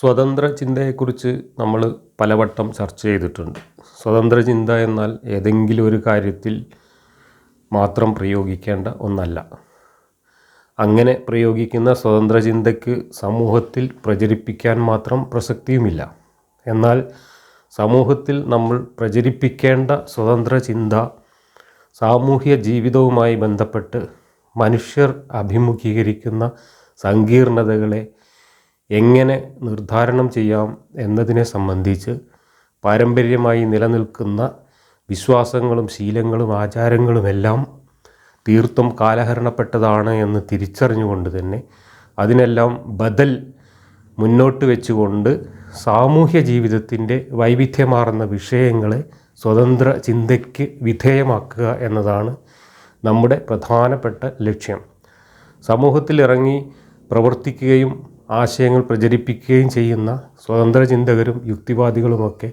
സ്വതന്ത്ര ചിന്തയെക്കുറിച്ച് നമ്മൾ പലവട്ടം ചർച്ച ചെയ്തിട്ടുണ്ട്. സ്വതന്ത്ര ചിന്ത എന്നാൽ ഏതെങ്കിലും ഒരു കാര്യത്തിൽ മാത്രം പ്രയോഗിക്കേണ്ട ഒന്നല്ല. അങ്ങനെ പ്രയോഗിക്കുന്ന സ്വതന്ത്ര ചിന്തയ്ക്ക് സമൂഹത്തിൽ പ്രചരിപ്പിക്കാൻ മാത്രം പ്രസക്തിയുമില്ല. എന്നാൽ സമൂഹത്തിൽ നമ്മൾ പ്രചരിപ്പിക്കേണ്ട സ്വതന്ത്ര ചിന്ത സാമൂഹ്യ ജീവിതവുമായി ബന്ധപ്പെട്ട് മനുഷ്യർ അഭിമുഖീകരിക്കുന്ന സങ്കീർണതകളെ എങ്ങനെ നിർദ്ധാരണം ചെയ്യാം എന്നതിനെ സംബന്ധിച്ച് പാരമ്പര്യമായി നിലനിൽക്കുന്ന വിശ്വാസങ്ങളും ശീലങ്ങളും ആചാരങ്ങളുമെല്ലാം തീർത്തും കാലഹരണപ്പെട്ടതാണ് എന്ന് തിരിച്ചറിഞ്ഞുകൊണ്ട് തന്നെ അതിനെല്ലാം ബദൽ മുന്നോട്ട് വെച്ചുകൊണ്ട് സാമൂഹ്യ ജീവിതത്തിന്റെ വൈവിധ്യമാർന്ന വിഷയങ്ങളെ സ്വതന്ത്ര ചിന്തയ്ക്ക് വിധേയമാക്കുക എന്നതാണ് നമ്മുടെ പ്രധാനപ്പെട്ട ലക്ഷ്യം. സമൂഹത്തിലിറങ്ങി പ്രവർത്തിക്കുകയും ആശയങ്ങൾ പ്രചരിപ്പിക്കുകയും ചെയ്യുന്ന സ്വതന്ത്ര ചിന്തകരും യുക്തിവാദികളുമൊക്കെ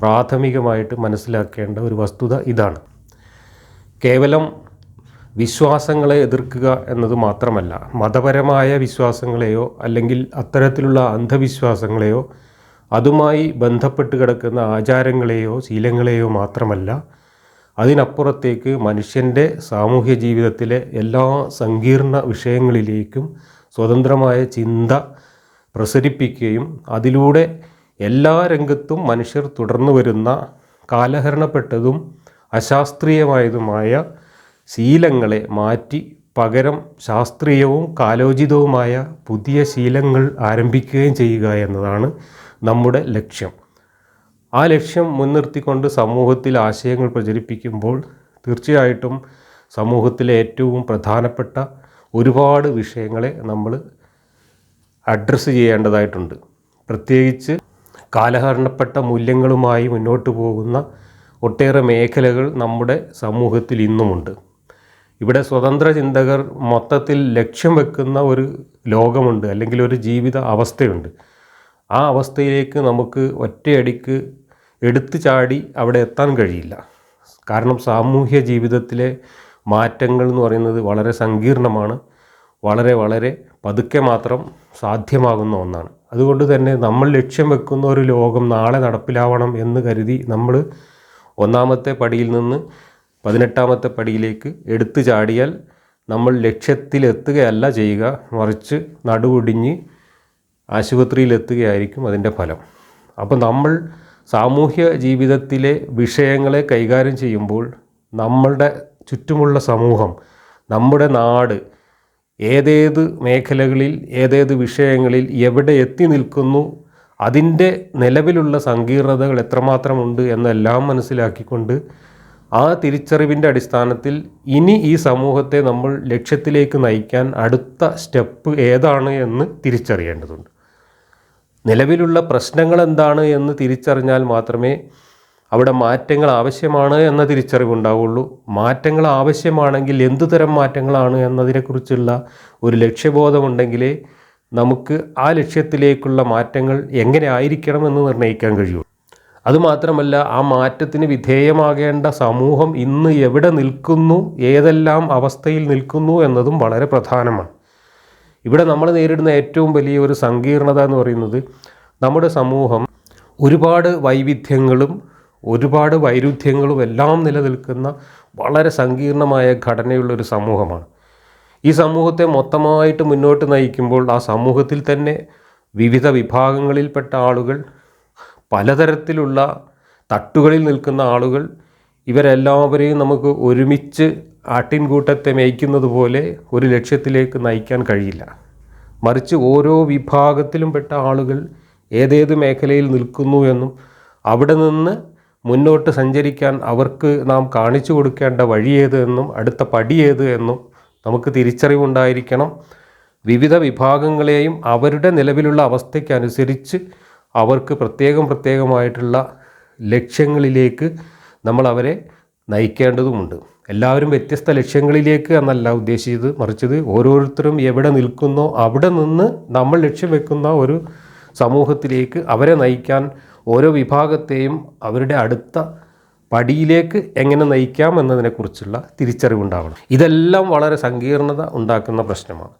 പ്രാഥമികമായിട്ട് മനസ്സിലാക്കേണ്ട ഒരു വസ്തുത ഇതാണ്. കേവലം വിശ്വാസങ്ങളെ എതിർക്കുക എന്നത് മാത്രമല്ല മതപരമായ വിശ്വാസങ്ങളെയോ അല്ലെങ്കിൽ അത്തരത്തിലുള്ള അന്ധവിശ്വാസങ്ങളെയോ അതുമായി ബന്ധപ്പെട്ട് കിടക്കുന്ന ആചാരങ്ങളെയോ ശീലങ്ങളെയോ മാത്രമല്ല അതിനപ്പുറത്തേക്ക് മനുഷ്യന്റെ സാമൂഹ്യ ജീവിതത്തിലെ എല്ലാ സങ്കീർണ വിഷയങ്ങളിലേക്കും സ്വതന്ത്രമായ ചിന്ത പ്രസരിപ്പിക്കുകയും അതിലൂടെ എല്ലാ രംഗത്തും മനുഷ്യർ തുടർന്നു വരുന്ന കാലഹരണപ്പെട്ടതും അശാസ്ത്രീയമായതുമായ ശീലങ്ങളെ മാറ്റി പകരം ശാസ്ത്രീയവും കാലോചിതവുമായ പുതിയ ശീലങ്ങൾ ആരംഭിക്കുകയും ചെയ്യുക എന്നതാണ് നമ്മുടെ ലക്ഷ്യം. ആ ലക്ഷ്യം മുൻനിർത്തിക്കൊണ്ട് സമൂഹത്തിൽ ആശയങ്ങൾ പ്രചരിപ്പിക്കുമ്പോൾ തീർച്ചയായിട്ടും സമൂഹത്തിലെ ഏറ്റവും പ്രധാനപ്പെട്ട ഒരുപാട് വിഷയങ്ങളെ നമ്മൾ അഡ്രസ്സ് ചെയ്യേണ്ടതായിട്ടുണ്ട്. പ്രത്യേകിച്ച് കാലഹരണപ്പെട്ട മൂല്യങ്ങളുമായി മുന്നോട്ട് പോകുന്ന ഒട്ടേറെ മേഖലകൾ നമ്മുടെ സമൂഹത്തിൽ ഇന്നുമുണ്ട്. ഇവിടെ സ്വതന്ത്ര ചിന്തകർ മൊത്തത്തിൽ ലക്ഷ്യം വെക്കുന്ന ഒരു ലോകമുണ്ട് അല്ലെങ്കിൽ ഒരു ജീവിത അവസ്ഥയുണ്ട്. ആ അവസ്ഥയിലേക്ക് നമുക്ക് ഒറ്റയടിക്ക് എടുത്തു ചാടി അവിടെ എത്താൻ കഴിയില്ല. കാരണം സാമൂഹ്യ ജീവിതത്തിലെ മാറ്റങ്ങൾ എന്ന് പറയുന്നത് വളരെ സങ്കീർണമാണ്. വളരെ വളരെ പതുക്കെ മാത്രം സാധ്യമാകുന്ന ഒന്നാണ്. അതുകൊണ്ട് തന്നെ നമ്മൾ ലക്ഷ്യം വെക്കുന്ന ഒരു ലോകം നാളെ നടപ്പിലാവണം എന്ന് കരുതി നമ്മൾ ഒന്നാമത്തെ പടിയിൽ നിന്ന് പതിനെട്ടാമത്തെ പടിയിലേക്ക് എടുത്തു ചാടിയാൽ നമ്മൾ ലക്ഷ്യത്തിലെത്തുകയല്ല ചെയ്യുക മറിച്ച് നടുവൊടിഞ്ഞ് ആശുപത്രിയിലെത്തുകയായിരിക്കും അതിന്റെ ഫലം. അപ്പോൾ നമ്മൾ സാമൂഹ്യ ജീവിതത്തിലെ വിഷയങ്ങളെ കൈകാര്യം ചെയ്യുമ്പോൾ നമ്മളുടെ ചുറ്റുമുള്ള സമൂഹം നമ്മുടെ നാട് ഏതേത് മേഖലകളിൽ ഏതേത് വിഷയങ്ങളിൽ എവിടെ എത്തി നിൽക്കുന്നു അതിന്റെ നിലവിലുള്ള സങ്കീർണതകൾ എത്രമാത്രമുണ്ട് എന്നെല്ലാം മനസ്സിലാക്കിക്കൊണ്ട് ആ തിരിച്ചറിവിന്റെ അടിസ്ഥാനത്തിൽ ഇനി ഈ സമൂഹത്തെ നമ്മൾ ലക്ഷ്യത്തിലേക്ക് നയിക്കാൻ അടുത്ത സ്റ്റെപ്പ് ഏതാണ് എന്ന് തിരിച്ചറിയേണ്ടതുണ്ട്. നിലവിലുള്ള പ്രശ്നങ്ങൾ എന്താണ് എന്ന് തിരിച്ചറിഞ്ഞാൽ മാത്രമേ അവിടെ മാറ്റങ്ങൾ ആവശ്യമാണ് എന്ന തിരിച്ചറിവുണ്ടാവുള്ളൂ മാറ്റങ്ങൾ ആവശ്യമാണെങ്കിൽ എന്തു തരം മാറ്റങ്ങളാണ് എന്നതിനെക്കുറിച്ചുള്ള ഒരു ലക്ഷ്യബോധമുണ്ടെങ്കിലേ നമുക്ക് ആ ലക്ഷ്യത്തിലേക്കുള്ള മാറ്റങ്ങൾ എങ്ങനെ ആയിരിക്കണം എന്ന് നിർണയിക്കാൻ കഴിയൂ. അതുമാത്രമല്ല ആ മാറ്റത്തിന് വിധേയമാകേണ്ട സമൂഹം ഇന്ന് എവിടെ നിൽക്കുന്നു ഏതെല്ലാം അവസ്ഥയിൽ നിൽക്കുന്നു എന്നതും വളരെ പ്രധാനമാണ്. ഇവിടെ നമ്മൾ നേരിടുന്ന ഏറ്റവും വലിയ ഒരു സങ്കീർണത എന്ന് പറയുന്നത് നമ്മുടെ സമൂഹം ഒരുപാട് വൈവിധ്യങ്ങളും ഒരുപാട് വൈരുദ്ധ്യങ്ങളും എല്ലാം നിലനിൽക്കുന്ന വളരെ സങ്കീർണമായ ഘടനയുള്ളൊരു സമൂഹമാണ്. ഈ സമൂഹത്തെ മൊത്തമായിട്ട് മുന്നോട്ട് നയിക്കുമ്പോൾ ആ സമൂഹത്തിൽ തന്നെ വിവിധ വിഭാഗങ്ങളിൽപ്പെട്ട ആളുകൾ പലതരത്തിലുള്ള തട്ടുകളിൽ നിൽക്കുന്ന ആളുകൾ ഇവരെല്ലാവരെയും നമുക്ക് ഒരുമിച്ച് ആട്ടിൻകൂട്ടത്തെ മേയ്ക്കുന്നത് പോലെ ഒരു ലക്ഷ്യത്തിലേക്ക് നയിക്കാൻ കഴിയില്ല. മറിച്ച് ഓരോ വിഭാഗത്തിലും പെട്ട ആളുകൾ ഏതേത് മേഖലയിൽ നിൽക്കുന്നു എന്നും അവിടെ നിന്ന് മുന്നോട്ട് സഞ്ചരിക്കാൻ അവർക്ക് നാം കാണിച്ചു കൊടുക്കേണ്ട വഴി ഏത് എന്നും അടുത്ത പടി ഏത് എന്നും നമുക്ക് തിരിച്ചറിവുണ്ടായിരിക്കണം. വിവിധ വിഭാഗങ്ങളെയും അവരുടെ നിലവിലുള്ള അവസ്ഥയ്ക്കനുസരിച്ച് അവർക്ക് പ്രത്യേകം പ്രത്യേകമായിട്ടുള്ള ലക്ഷ്യങ്ങളിലേക്ക് നമ്മൾ അവരെ നയിക്കേണ്ടതുമുണ്ട്. എല്ലാവരും വ്യത്യസ്ത ലക്ഷ്യങ്ങളിലേക്ക് എന്നല്ല ഉദ്ദേശിച്ചത് മറിച്ചത് ഓരോരുത്തരും എവിടെ നിൽക്കുന്നോ അവിടെ നിന്ന് നമ്മൾ ലക്ഷ്യം വെക്കുന്ന ഒരു സമൂഹത്തിലേക്ക് അവരെ നയിക്കാൻ ഓരോ വിഭാഗത്തെയും അവരുടെ അടുത്ത പടിയിലേക്ക് എങ്ങനെ നയിക്കാം എന്നതിനെക്കുറിച്ചുള്ള തിരിച്ചറിവുണ്ടാവണം. ഇതെല്ലാം വളരെ സങ്കീർണത ഉണ്ടാക്കുന്ന പ്രശ്നമാണ്.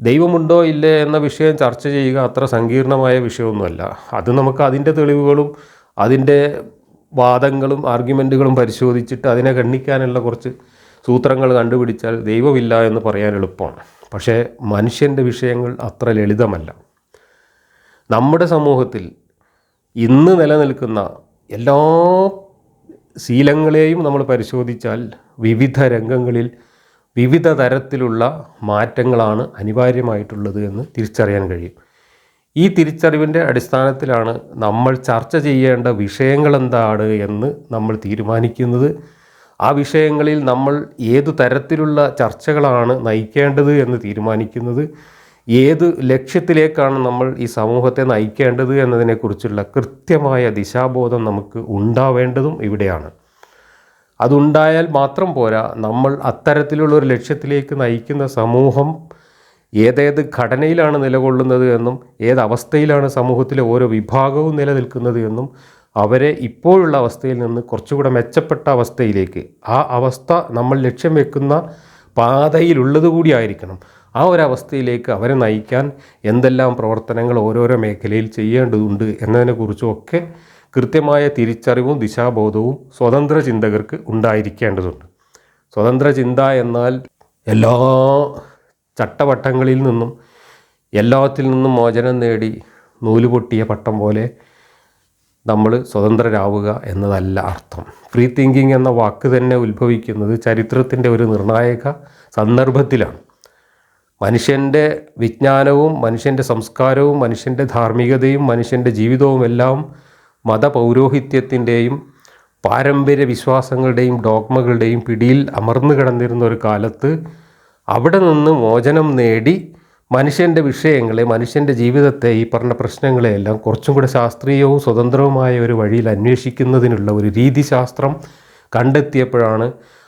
ദൈവമുണ്ടോ ഇല്ലേ എന്ന വിഷയം ചർച്ച ചെയ്യുക അത്ര സങ്കീർണമായ വിഷയമൊന്നുമല്ല. അത് നമുക്ക് അതിന്റെ തെളിവുകളും അതിന്റെ വാദങ്ങളും ആർഗ്യുമെന്റുകളും പരിശോധിച്ചിട്ട് അതിനെ ഖണ്ഡിക്കാനുള്ള കുറച്ച് സൂത്രങ്ങൾ കണ്ടുപിടിച്ചാൽ ദൈവമില്ല എന്ന് പറയാൻ എളുപ്പമാണ്. പക്ഷേ മനുഷ്യന്റെ വിഷയങ്ങൾ അത്ര ലളിതമല്ല. നമ്മുടെ സമൂഹത്തിൽ ഇന്ന് നിലനിൽക്കുന്ന എല്ലാ ശീലങ്ങളെയും നമ്മൾ പരിശോധിച്ചാൽ വിവിധ രംഗങ്ങളിൽ വിവിധ തരത്തിലുള്ള മാറ്റങ്ങളാണ് അനിവാര്യമായിട്ടുള്ളത് എന്ന് തിരിച്ചറിയാൻ കഴിയും. ഈ തിരിച്ചറിവിന്റെ അടിസ്ഥാനത്തിലാണ് നമ്മൾ ചർച്ച ചെയ്യേണ്ട വിഷയങ്ങൾ എന്താണ് എന്ന് നമ്മൾ തീരുമാനിക്കുന്നത്. ആ വിഷയങ്ങളിൽ നമ്മൾ ഏതു തരത്തിലുള്ള ചർച്ചകളാണ് നയിക്കേണ്ടത് എന്ന് തീരുമാനിക്കുന്നത്. ഏത് ലക്ഷ്യത്തിലേക്കാണ് നമ്മൾ ഈ സമൂഹത്തെ നയിക്കേണ്ടത് എന്നതിനെക്കുറിച്ചുള്ള കൃത്യമായ ദിശാബോധം നമുക്ക് ഉണ്ടാവേണ്ടതും ഇവിടെയാണ്. അതുണ്ടായാൽ മാത്രം പോരാ നമ്മൾ അത്തരത്തിലുള്ള ഒരു ലക്ഷ്യത്തിലേക്ക് നയിക്കുന്ന സമൂഹം ഏതേത് ഘടനയിലാണ് നിലകൊള്ളുന്നത് എന്നും ഏതവസ്ഥയിലാണ് സമൂഹത്തിലെ ഓരോ വിഭാഗവും നിലനിൽക്കുന്നത് എന്നും അവരെ ഇപ്പോഴുള്ള അവസ്ഥയിൽ നിന്ന് കുറച്ചുകൂടെ മെച്ചപ്പെട്ട അവസ്ഥയിലേക്ക് ആ അവസ്ഥ നമ്മൾ ലക്ഷ്യം വെക്കുന്ന പാതയിലുള്ളത് കൂടി ആയിരിക്കണം. ആ ഒരു അവസ്ഥയിലേക്ക് അവരെ നയിക്കാൻ എന്തെല്ലാം പ്രവർത്തനങ്ങൾ ഓരോരോ മേഖലയിൽ ചെയ്യേണ്ടതുണ്ട് എന്നതിനെക്കുറിച്ചുമൊക്കെ കൃത്യമായ തിരിച്ചറിവും ദിശാബോധവും സ്വതന്ത്ര ചിന്തകർക്ക് ഉണ്ടായിരിക്കേണ്ടതുണ്ട്. സ്വതന്ത്ര ചിന്ത എന്നാൽ എല്ലാ ചട്ടവട്ടങ്ങളിൽ നിന്നും എല്ലാത്തിൽ നിന്നും മോചനം നേടി നൂൽ പൊട്ടിയ പട്ടം പോലെ നമ്മൾ സ്വതന്ത്രരാവുക എന്നതല്ല അർത്ഥം. ഫ്രീ തിങ്കിങ് എന്ന വാക്ക് തന്നെ ഉത്ഭവിക്കുന്നത് ചരിത്രത്തിന്റെ ഒരു നിർണായക സന്ദർഭത്തിലാണ്. മനുഷ്യന്റെ വിജ്ഞാനവും മനുഷ്യന്റെ സംസ്കാരവും മനുഷ്യന്റെ ധാർമ്മികതയും മനുഷ്യന്റെ ജീവിതവും എല്ലാം മതപൗരോഹിത്യത്തിന്റെയും പാരമ്പര്യ വിശ്വാസങ്ങളുടെയും ഡോഗ്മകളുടെയും പിടിയിൽ അമർന്നു കിടന്നിരുന്ന ഒരു കാലത്ത് അവിടെ നിന്ന് മോചനം നേടി മനുഷ്യന്റെ വിഷയങ്ങളെ മനുഷ്യന്റെ ജീവിതത്തെ ഈ പറഞ്ഞ പ്രശ്നങ്ങളെയെല്ലാം കുറച്ചും കൂടെ ശാസ്ത്രീയവും സ്വതന്ത്രവുമായ ഒരു വഴിയിൽ അന്വേഷിക്കുന്നതിനുള്ള ഒരു രീതിശാസ്ത്രം കണ്ടെത്തിയപ്പോഴാണ്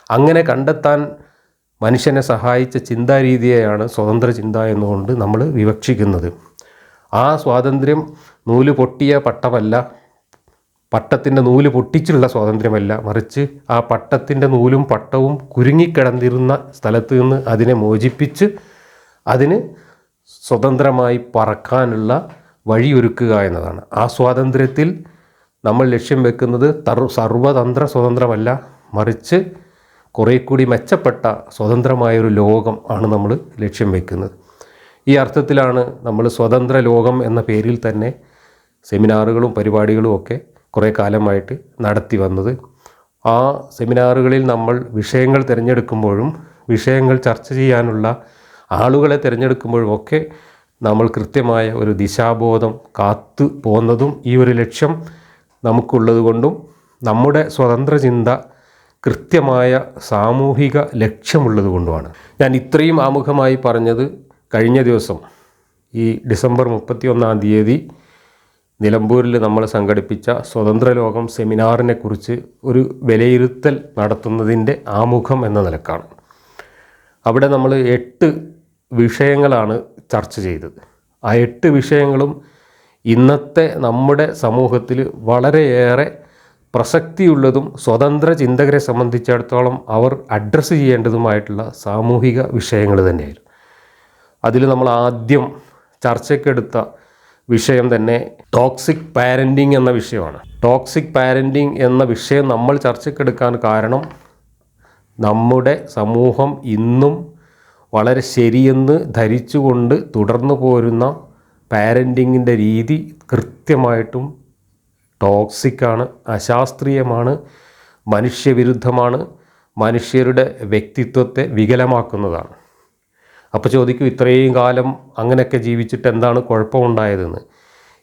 അങ്ങനെ കണ്ടെത്താൻ മനുഷ്യനെ സഹായിച്ച ചിന്താരീതിയെയാണ് സ്വതന്ത്ര ചിന്ത എന്നുകൊണ്ട് നമ്മൾ വിവക്ഷിക്കുന്നത്. ആ സ്വാതന്ത്ര്യം നൂൽ പൊട്ടിയ പട്ടമല്ല പട്ടത്തിന്റെ നൂൽ പൊട്ടിച്ചുള്ള സ്വാതന്ത്ര്യമല്ല. മറിച്ച് ആ പട്ടത്തിന്റെ നൂലും പട്ടവും കുരുങ്ങിക്കിടന്നിരുന്ന സ്ഥലത്ത് നിന്ന് അതിനെ മോചിപ്പിച്ച് അതിന് സ്വതന്ത്രമായി പറക്കാനുള്ള വഴിയൊരുക്കുക എന്നതാണ്. ആ സ്വാതന്ത്ര്യത്തിൽ നമ്മൾ ലക്ഷ്യം വെക്കുന്നത് തർ സർവതന്ത്ര സ്വതന്ത്രമല്ല. മറിച്ച് കുറേ കൂടി മെച്ചപ്പെട്ട സ്വതന്ത്രമായൊരു ലോകം ആണ് നമ്മൾ ലക്ഷ്യം വയ്ക്കുന്നത് ഈ അർത്ഥത്തിലാണ് നമ്മൾ സ്വതന്ത്ര ലോകം എന്ന പേരിൽ തന്നെ സെമിനാറുകളും പരിപാടികളും ഒക്കെ കുറേ കാലമായിട്ട് നടത്തി വന്നത്. ആ സെമിനാറുകളിൽ നമ്മൾ വിഷയങ്ങൾ തിരഞ്ഞെടുക്കുമ്പോഴും വിഷയങ്ങൾ ചർച്ച ചെയ്യാനുള്ള ആളുകളെ തിരഞ്ഞെടുക്കുമ്പോഴും ഒക്കെ നമ്മൾ കൃത്യമായ ഒരു ദിശാബോധം കാത്തു പോകുന്നതും ഈ ഒരു ലക്ഷ്യം നമുക്കുള്ളത് കൊണ്ടും നമ്മുടെ സ്വതന്ത്ര ചിന്ത കൃത്യമായ സാമൂഹിക ലക്ഷ്യമുള്ളത് കൊണ്ടുമാണ്. ഞാൻ ഇത്രയും ആമുഖമായി പറഞ്ഞത് കഴിഞ്ഞ ദിവസം ഈ ഡിസംബർ മുപ്പത്തി ഒന്നാം തീയതി നിലമ്പൂരിൽ നമ്മൾ സംഘടിപ്പിച്ച സ്വതന്ത്ര ലോകം സെമിനാറിനെക്കുറിച്ച് ഒരു വിലയിരുത്തൽ നടത്തുന്നതിന്റെ ആമുഖം എന്ന നിലക്കാണ്. അവിടെ നമ്മൾ എട്ട് വിഷയങ്ങളാണ് ചർച്ച ചെയ്തത്. ആ എട്ട് വിഷയങ്ങളും ഇന്നത്തെ നമ്മുടെ സമൂഹത്തിൽ വളരെയേറെ പ്രസക്തിയുള്ളതും സ്വതന്ത്ര ചിന്തകരെ സംബന്ധിച്ചിടത്തോളം അവർ അഡ്രസ്സ് ചെയ്യേണ്ടതുമായിട്ടുള്ള സാമൂഹിക വിഷയങ്ങൾ തന്നെയായിരുന്നു. അതിൽ നമ്മൾ ആദ്യം ചർച്ചയ്ക്കെടുത്ത വിഷയം തന്നെ ടോക്സിക് പാരന്റിങ് എന്ന വിഷയമാണ്. ടോക്സിക് പാരന്റിങ് എന്ന വിഷയം നമ്മൾ ചർച്ചയ്ക്കെടുക്കാൻ കാരണം നമ്മുടെ സമൂഹം ഇന്നും വളരെ ശരിയെന്ന് ധരിച്ചുകൊണ്ട് തുടർന്നു പോരുന്ന പാരന്റിങ്ങിന്റെ രീതി കൃത്യമായിട്ടും ടോക്സിക്കാണ് അശാസ്ത്രീയമാണ് മനുഷ്യവിരുദ്ധമാണ് മനുഷ്യരുടെ വ്യക്തിത്വത്തെ വികലമാക്കുന്നതാണ്. അപ്പോൾ ചോദിക്കും ഇത്രയും കാലം അങ്ങനെയൊക്കെ ജീവിച്ചിട്ട് എന്താണ് കുഴപ്പമുണ്ടായതെന്ന്?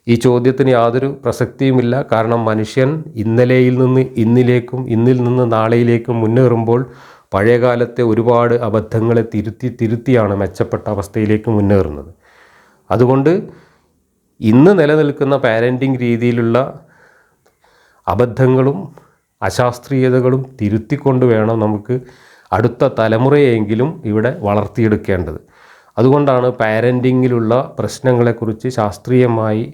ഈ ചോദ്യത്തിന് യാതൊരു പ്രസക്തിയുമില്ല. കാരണം മനുഷ്യൻ ഇന്നലെയിൽ നിന്ന് ഇന്നിലേക്കും ഇന്നിൽ നിന്ന് നാളെയിലേക്കും മുന്നേറുമ്പോൾ പഴയകാലത്തെ ഒരുപാട് അബദ്ധങ്ങളെ തിരുത്തി തിരുത്തിയാണ് മെച്ചപ്പെട്ട അവസ്ഥയിലേക്ക് മുന്നേറുന്നത്. അതുകൊണ്ട് ഇന്ന് നിലനിൽക്കുന്ന പാരന്റിങ് രീതിയിലുള്ള അബദ്ധങ്ങളും അശാസ്ത്രീയതകളും തിരുത്തിക്കൊണ്ട് വേണം നമുക്ക് അടുത്ത തലമുറയെങ്കിലും ഇവിടെ വളർത്തിയെടുക്കേണ്ടത്. അതുകൊണ്ടാണ് പാരന്റിങ്ങിലുള്ള പ്രശ്നങ്ങളെക്കുറിച്ച് ശാസ്ത്രീയമായി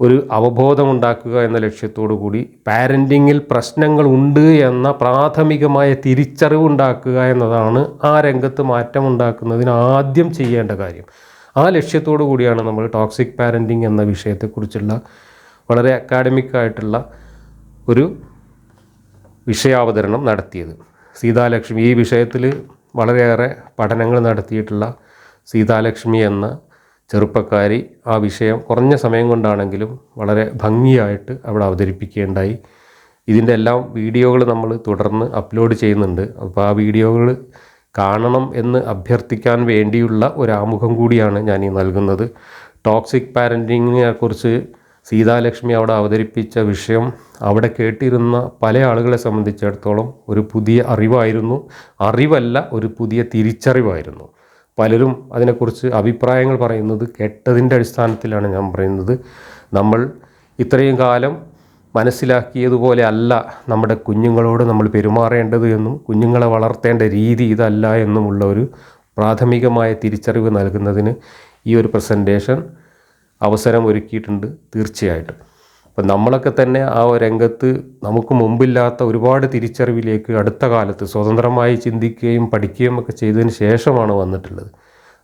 ഒരു അവബോധമുണ്ടാക്കുക എന്ന ലക്ഷ്യത്തോടു കൂടി പാരന്റിങ്ങിൽ പ്രശ്നങ്ങളുണ്ട് എന്ന പ്രാഥമികമായ തിരിച്ചറിവ് ഉണ്ടാക്കുക എന്നതാണ് ആ രംഗത്ത് മാറ്റമുണ്ടാക്കുന്നതിന് ആദ്യം ചെയ്യേണ്ട കാര്യം. ആ ലക്ഷ്യത്തോടു കൂടിയാണ് നമ്മൾ ടോക്സിക് പാരന്റിങ് എന്ന വിഷയത്തെക്കുറിച്ചുള്ള വളരെ അക്കാഡമിക് ആയിട്ടുള്ള ഒരു വിഷയാവതരണം നടത്തിയത്. സീതാലക്ഷ്മി ഈ വിഷയത്തിൽ വളരെയേറെ പഠനങ്ങൾ നടത്തിയിട്ടുള്ള സീതാലക്ഷ്മി എന്ന ചെറുപ്പക്കാരി ആ വിഷയം കുറഞ്ഞ സമയം കൊണ്ടാണെങ്കിലും വളരെ ഭംഗിയായിട്ട് അവിടെ അവതരിപ്പിക്കുകയുണ്ടായി. ഇതിന്റെ എല്ലാം വീഡിയോകൾ നമ്മൾ തുടർന്ന് അപ്ലോഡ് ചെയ്യുന്നുണ്ട്. അപ്പോൾ ആ വീഡിയോകൾ കാണണം എന്ന് അഭ്യർത്ഥിക്കാൻ വേണ്ടിയുള്ള ഒരു ആമുഖം കൂടിയാണ് ഞാൻ ഈ നൽകുന്നത്. ടോക്സിക് പാരന്റിങ്ങിനെ കുറിച്ച് സീതാലക്ഷ്മി അവിടെ അവതരിപ്പിച്ച വിഷയം അവിടെ കേട്ടിരുന്ന പല ആളുകളെ സംബന്ധിച്ചിടത്തോളം ഒരു പുതിയ അറിവായിരുന്നു. അറിവല്ല ഒരു പുതിയ തിരിച്ചറിവായിരുന്നു. പലരും അതിനെക്കുറിച്ച് അഭിപ്രായങ്ങൾ പറയുന്നത് കേട്ടതിന്റെ അടിസ്ഥാനത്തിലാണ് ഞാൻ പറയുന്നത്. നമ്മൾ ഇത്രയും കാലം മനസ്സിലാക്കിയതുപോലെ അല്ല നമ്മുടെ കുഞ്ഞുങ്ങളോട് നമ്മൾ പെരുമാറേണ്ടത് എന്നും കുഞ്ഞുങ്ങളെ വളർത്തേണ്ട രീതി ഇതല്ല എന്നുമുള്ള ഒരു പ്രാഥമികമായ തിരിച്ചറിവ് നൽകുന്നതിന് ഈ ഒരു പ്രസന്റേഷൻ അവസരം ഒരുക്കിയിട്ടുണ്ട് തീർച്ചയായിട്ടും. അപ്പം നമ്മളൊക്കെ തന്നെ ആ രംഗത്ത് നമുക്ക് മുമ്പില്ലാത്ത ഒരുപാട് തിരിച്ചറിവിലേക്ക് അടുത്ത കാലത്ത് സ്വതന്ത്രമായി ചിന്തിക്കുകയും പഠിക്കുകയും ഒക്കെ ചെയ്തതിന് ശേഷമാണ് വന്നിട്ടുള്ളത്.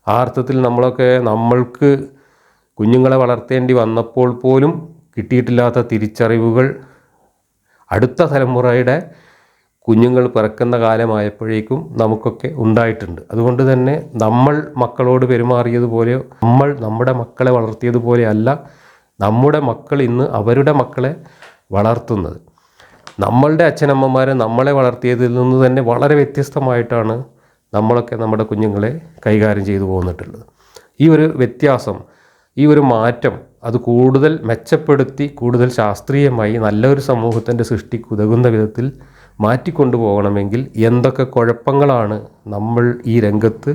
ആ അർത്ഥത്തിൽ നമ്മളൊക്കെ നമ്മൾക്ക് കുഞ്ഞുങ്ങളെ വളർത്തേണ്ടി വന്നപ്പോൾ പോലും കിട്ടിയിട്ടില്ലാത്ത തിരിച്ചറിവുകൾ അടുത്ത തലമുറയുടെ കുഞ്ഞുങ്ങൾ പിറക്കുന്ന കാലമായപ്പോഴേക്കും നമുക്കൊക്കെ ഉണ്ടായിട്ടുണ്ട്. അതുകൊണ്ട് തന്നെ നമ്മൾ മക്കളോട് പെരുമാറിയതുപോലെ നമ്മൾ നമ്മുടെ മക്കളെ വളർത്തിയതുപോലെ അല്ല നമ്മുടെ മക്കൾ ഇന്ന് അവരുടെ മക്കളെ വളർത്തുന്നത്. നമ്മളുടെ അച്ഛനമ്മമാരെ നമ്മളെ വളർത്തിയതിൽ നിന്ന് തന്നെ വളരെ വ്യത്യസ്തമായിട്ടാണ് നമ്മളൊക്കെ നമ്മുടെ കുഞ്ഞുങ്ങളെ കൈകാര്യം ചെയ്തു പോന്നിട്ടുള്ളത്. ഈ ഒരു വ്യത്യാസം ഈ ഒരു മാറ്റം അത് കൂടുതൽ മെച്ചപ്പെടുത്തി കൂടുതൽ ശാസ്ത്രീയമായി നല്ലൊരു സമൂഹത്തിന്റെ സൃഷ്ടിക്ക് ഉതകുന്ന വിധത്തിൽ മാറ്റിക്കൊണ്ടുപോകണമെങ്കിൽ എന്തൊക്കെ കുഴപ്പങ്ങളാണ് നമ്മൾ ഈ രംഗത്ത്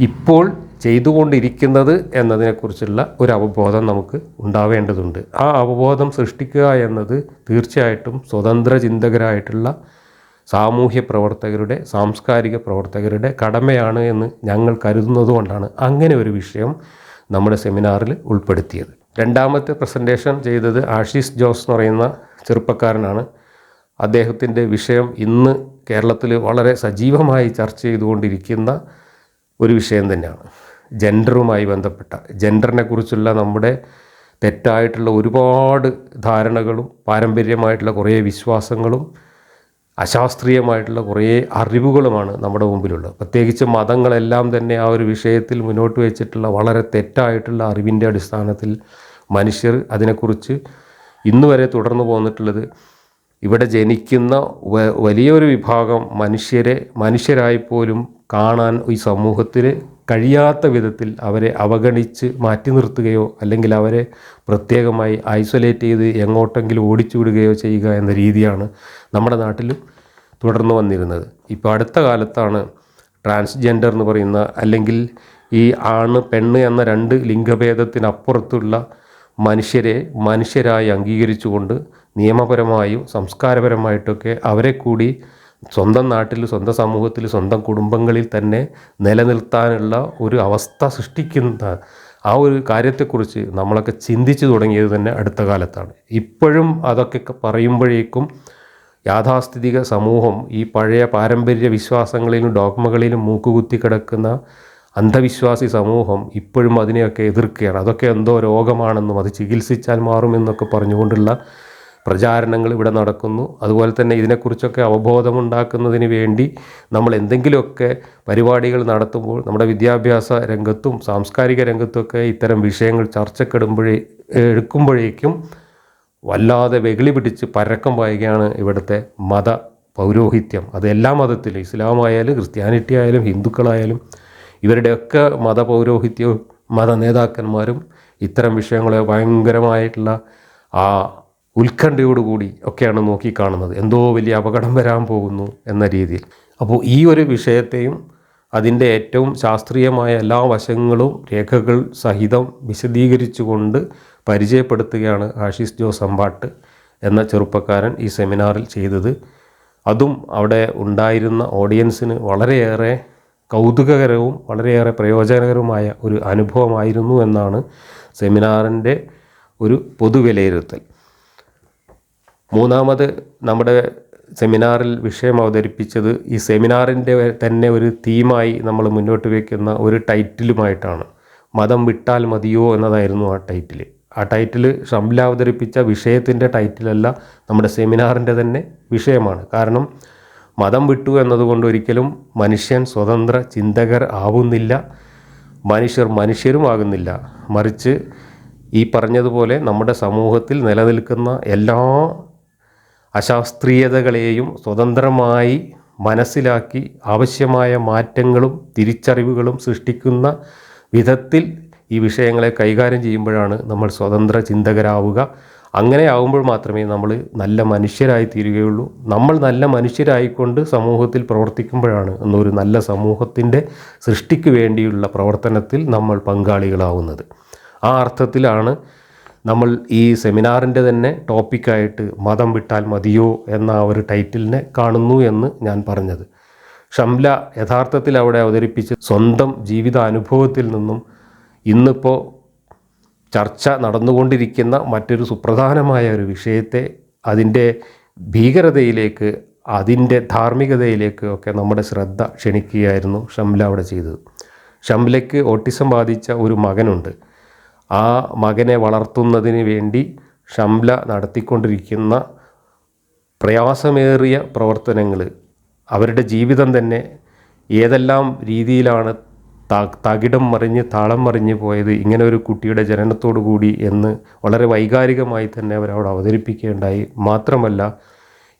ഇപ്പോൾ ചെയ്തുകൊണ്ടിരിക്കുന്നത് എന്നതിനെക്കുറിച്ചുള്ള ഒരു അവബോധം നമുക്ക് ഉണ്ടാവേണ്ടതുണ്ട്. ആ അവബോധം സൃഷ്ടിക്കുക എന്നത് തീർച്ചയായിട്ടും സ്വതന്ത്ര ചിന്തകരായിട്ടുള്ള സാമൂഹ്യ പ്രവർത്തകരുടെ സാംസ്കാരിക പ്രവർത്തകരുടെ കടമയാണ് എന്ന് ഞങ്ങൾ കരുതുന്നതുകൊണ്ടാണ് അങ്ങനെ ഒരു വിഷയം നമ്മുടെ സെമിനാറിൽ ഉൾപ്പെടുത്തിയത്. രണ്ടാമത്തെ പ്രസന്റേഷൻ ചെയ്തത് ആഷീസ് ജോസ് എന്ന് പറയുന്ന ചെറുപ്പക്കാരനാണ്. അദ്ദേഹത്തിന്റെ വിഷയം ഇന്ന് കേരളത്തിൽ വളരെ സജീവമായി ചർച്ച ചെയ്തുകൊണ്ടിരിക്കുന്ന ഒരു വിഷയം തന്നെയാണ്. ജെൻഡറുമായി ബന്ധപ്പെട്ട ജെൻഡറിനെ കുറിച്ചുള്ള നമ്മുടെ തെറ്റായിട്ടുള്ള ഒരുപാട് ധാരണകളും പാരമ്പര്യമായിട്ടുള്ള കുറേ വിശ്വാസങ്ങളും അശാസ്ത്രീയമായിട്ടുള്ള കുറേ അറിവുകളുമാണ് നമ്മുടെ മുമ്പിലുള്ളത്. പ്രത്യേകിച്ച് മതങ്ങളെല്ലാം തന്നെ ആ ഒരു വിഷയത്തിൽ മുന്നോട്ട് വെച്ചിട്ടുള്ള വളരെ തെറ്റായിട്ടുള്ള അറിവിന്റെ അടിസ്ഥാനത്തിൽ മനുഷ്യർ അതിനെക്കുറിച്ച് ഇന്നുവരെ തുടർന്നു പോന്നിട്ടുള്ളത് ഇവിടെ ജനിക്കുന്ന വലിയൊരു വിഭാഗം മനുഷ്യരെ മനുഷ്യരായി പോലും കാണാൻ ഈ സമൂഹത്തിൽ കഴിയാത്ത വിധത്തിൽ അവരെ അവഗണിച്ച് മാറ്റി നിർത്തുകയോ അല്ലെങ്കിൽ അവരെ പ്രത്യേകമായി ഐസൊലേറ്റ് ചെയ്ത് എങ്ങോട്ടെങ്കിലും ഓടിച്ചു വിടുകയോ ചെയ്യുക എന്ന രീതിയാണ് നമ്മുടെ നാട്ടിൽ തുടർന്നു വന്നിരുന്നത്. ഇപ്പോൾ അടുത്ത കാലത്താണ് ട്രാൻസ്ജെൻഡർ എന്ന് പറയുന്ന അല്ലെങ്കിൽ ഈ ആണ് പെണ്ണ് എന്ന രണ്ട് ലിംഗഭേദത്തിനപ്പുറത്തുള്ള മനുഷ്യരെ മനുഷ്യരായി അംഗീകരിച്ചുകൊണ്ട് നിയമപരമായും സംസ്കാരപരമായിട്ടൊക്കെ അവരെ കൂടി സ്വന്തം നാട്ടിൽ സ്വന്തം സമൂഹത്തിൽ സ്വന്തം കുടുംബങ്ങളിൽ തന്നെ നിലനിർത്താനുള്ള ഒരു അവസ്ഥ സൃഷ്ടിക്കുന്ന ആ ഒരു കാര്യത്തെക്കുറിച്ച് നമ്മളൊക്കെ ചിന്തിച്ചു തുടങ്ങിയത് തന്നെ അടുത്ത കാലത്താണ്. ഇപ്പോഴും അതൊക്കെ പറയുമ്പോഴേക്കും യാഥാസ്ഥിതിക സമൂഹം ഈ പഴയ പാരമ്പര്യ വിശ്വാസങ്ങളിലും ഡോഗ്മകളിലും മൂക്കുകുത്തി കിടക്കുന്ന അന്ധവിശ്വാസി സമൂഹം ഇപ്പോഴും അതിനെയൊക്കെ എതിർക്കുകയാണ്. അതൊക്കെ എന്തോ രോഗമാണെന്നും അത് ചികിത്സിച്ചാൽ മാറുമെന്നൊക്കെ പറഞ്ഞുകൊണ്ടുള്ള പ്രചാരണങ്ങൾ ഇവിടെ നടക്കുന്നു. അതുപോലെ തന്നെ ഇതിനെക്കുറിച്ചൊക്കെ അവബോധമുണ്ടാക്കുന്നതിന് വേണ്ടി നമ്മൾ എന്തെങ്കിലുമൊക്കെ പരിപാടികൾ നടത്തുമ്പോൾ നമ്മുടെ വിദ്യാഭ്യാസ രംഗത്തും സാംസ്കാരിക രംഗത്തുമൊക്കെ ഇത്തരം വിഷയങ്ങൾ ചർച്ചക്കെടുമ്പോഴേ എടുക്കുമ്പോഴേക്കും വല്ലാതെ വെകിളി പിടിച്ച് പരക്കം പായുകയാണ് ഇവിടുത്തെ മത പൗരോഹിത്യം. അത് എല്ലാ മതത്തിലും ഇസ്ലാമായാലും ക്രിസ്ത്യാനിറ്റി ആയാലും ഹിന്ദുക്കളായാലും ഇവരുടെയൊക്കെ മത പൗരോഹിത്യവും മത നേതാക്കന്മാരും ഇത്തരം വിഷയങ്ങളെ ഭയങ്കരമായിട്ടുള്ള ആ ഉത്കണ്ഠയോടുകൂടി ഒക്കെയാണ് നോക്കിക്കാണുന്നത് എന്തോ വലിയ അപകടം വരാൻ പോകുന്നു എന്ന രീതിയിൽ. അപ്പോൾ ഈ ഒരു വിഷയത്തെയും അതിന്റെ ഏറ്റവും ശാസ്ത്രീയമായ എല്ലാ വശങ്ങളും രേഖകൾ സഹിതം വിശദീകരിച്ചുകൊണ്ട് പരിചയപ്പെടുത്തുകയാണ് ആഷിസ് ജോസ് അമ്പാട്ട് എന്ന ചെറുപ്പക്കാരൻ ഈ സെമിനാറിൽ ചെയ്തത്. അതും അവിടെ ഉണ്ടായിരുന്ന ഓഡിയൻസിന് വളരെയേറെ കൗതുകകരവും വളരെയേറെ പ്രയോജനകരവുമായ ഒരു അനുഭവമായിരുന്നു എന്നാണ് സെമിനാറിന്റെ ഒരു പൊതുവിലയിരുത്തൽ. മൂന്നാമത് നമ്മുടെ സെമിനാറിൽ വിഷയം അവതരിപ്പിച്ചത് ഈ സെമിനാറിന്റെ തന്നെ ഒരു തീമായി നമ്മൾ മുന്നോട്ട് വയ്ക്കുന്ന ഒരു ടൈറ്റിലുമായിട്ടാണ്. മതം വിട്ടാൽ മതിയോ എന്നതായിരുന്നു ആ ടൈറ്റിൽ ആ ടൈറ്റിൽ ഷംല അവതരിപ്പിച്ച വിഷയത്തിന്റെ ടൈറ്റിലല്ല നമ്മുടെ സെമിനാറിന്റെ തന്നെ വിഷയമാണ്. കാരണം മതം വിട്ടു എന്നതുകൊണ്ട് ഒരിക്കലും മനുഷ്യൻ സ്വതന്ത്ര ചിന്തകർ ആവുന്നില്ല. മനുഷ്യർ മനുഷ്യരും ആകുന്നില്ല. മറിച്ച് ഈ പറഞ്ഞതുപോലെ നമ്മുടെ സമൂഹത്തിൽ നിലനിൽക്കുന്ന എല്ലാ അശാസ്ത്രീയതകളെയും സ്വതന്ത്രമായി മനസ്സിലാക്കി ആവശ്യമായ മാറ്റങ്ങളും തിരിച്ചറിവുകളും സൃഷ്ടിക്കുന്ന വിധത്തിൽ ഈ വിഷയങ്ങളെ കൈകാര്യം ചെയ്യുമ്പോഴാണ് നമ്മൾ സ്വതന്ത്ര ചിന്തകരാവുക. അങ്ങനെ ആകുമ്പോൾ മാത്രമേ നമ്മൾ നല്ല മനുഷ്യരായി തീരുകയുള്ളൂ. നമ്മൾ നല്ല മനുഷ്യരായിക്കൊണ്ട് സമൂഹത്തിൽ പ്രവർത്തിക്കുമ്പോഴാണ് എന്നൊരു നല്ല സമൂഹത്തിന്റെ സൃഷ്ടിക്ക് വേണ്ടിയുള്ള പ്രവർത്തനത്തിൽ നമ്മൾ പങ്കാളികളാവുന്നത്. ആ അർത്ഥത്തിലാണ് നമ്മൾ ഈ സെമിനാറിന്റെ തന്നെ ടോപ്പിക്കായിട്ട് മതം വിട്ടാൽ മതിയോ എന്ന ഒരു ടൈറ്റിലിനെ കാണുന്നു എന്ന് ഞാൻ പറഞ്ഞത്. ഷംല യഥാർത്ഥത്തിൽ അവിടെ അവതരിപ്പിച്ച് സ്വന്തം ജീവിതാനുഭവത്തിൽ നിന്നും ഇന്നിപ്പോൾ ചർച്ച നടന്നുകൊണ്ടിരിക്കുന്ന മറ്റൊരു സുപ്രധാനമായ ഒരു വിഷയത്തെ അതിന്റെ ഭീകരതയിലേക്ക് അതിന്റെ ധാർമ്മികതയിലേക്ക് ഒക്കെ നമ്മുടെ ശ്രദ്ധ ക്ഷണിക്കുകയായിരുന്നു ഷംല അവിടെ ചെയ്തത്. ഷംലയ്ക്ക് ഓട്ടിസം ബാധിച്ച ഒരു മകനുണ്ട്. ആ മകനെ വളർത്തുന്നതിന് വേണ്ടി ഷംല നടത്തിക്കൊണ്ടിരിക്കുന്ന പ്രയാസമേറിയ പ്രവർത്തനങ്ങൾ അവരുടെ ജീവിതം തന്നെ ഏതെല്ലാം രീതിയിലാണ് തകിടം മറിഞ്ഞ് താളം മറിഞ്ഞ് പോയത് ഇങ്ങനെ ഒരു കുട്ടിയുടെ ജനനത്തോടു കൂടി എന്ന് വളരെ വൈകാരികമായി തന്നെ അവരവിടെ അവതരിപ്പിക്കുകയുണ്ടായി. മാത്രമല്ല